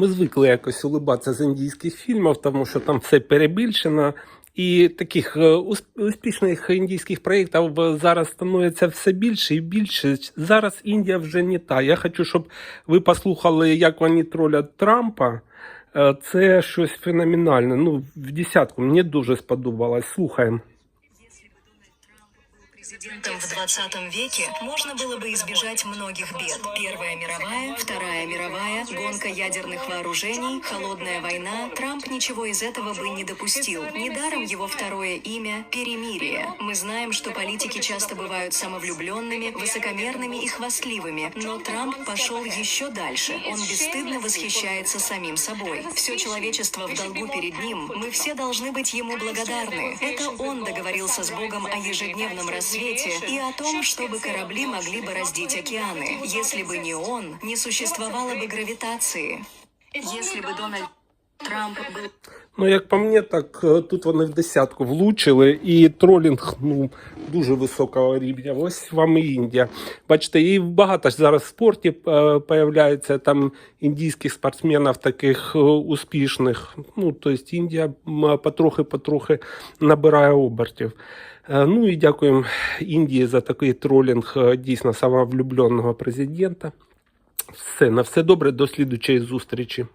Ми звикли якось улибатися з індійських фільмів, тому що там все перебільшено. І таких е, успішних індійських проєктів е, зараз становиться все більше і більше. Зараз Індія вже не та. Я хочу, щоб ви послухали, як вони тролять Трампа. Е, Це щось феноменальне. Ну, в десятку мені дуже сподобалось. Слухаємо. Президентом в 20 веке можно было бы избежать многих бед. Первая мировая, Вторая мировая, гонка ядерных вооружений, холодная война. Трамп ничего из этого бы не допустил. Недаром его второе имя – Перемирие. Мы знаем, что политики часто бывают самовлюбленными, высокомерными и хвастливыми, но Трамп пошел еще дальше. Он бесстыдно восхищается самим собой. Все человечество в долгу перед ним. Мы все должны быть ему благодарны. Это он договорился с Богом о ежедневном рассвете и о том, чтобы корабли могли бы раздеть океаны. Если бы не он, не существовало бы гравитации. Если бы Дональд Трамп Ну, як по мені, так е, тут вони в десятку влучили, і тролінг ну, дуже високого рівня. Ось вам і Індія. Бачите, і багато ж зараз в спорті е, появляється там індійських спортсменів таких е, успішних. Ну, тобто Індія потрохи-потрохи набирає обертів. Ну і дякуємо Індії за такий тролінг дійсно самовлюбленого президента. Все, на все добре, до слідучої зустрічі.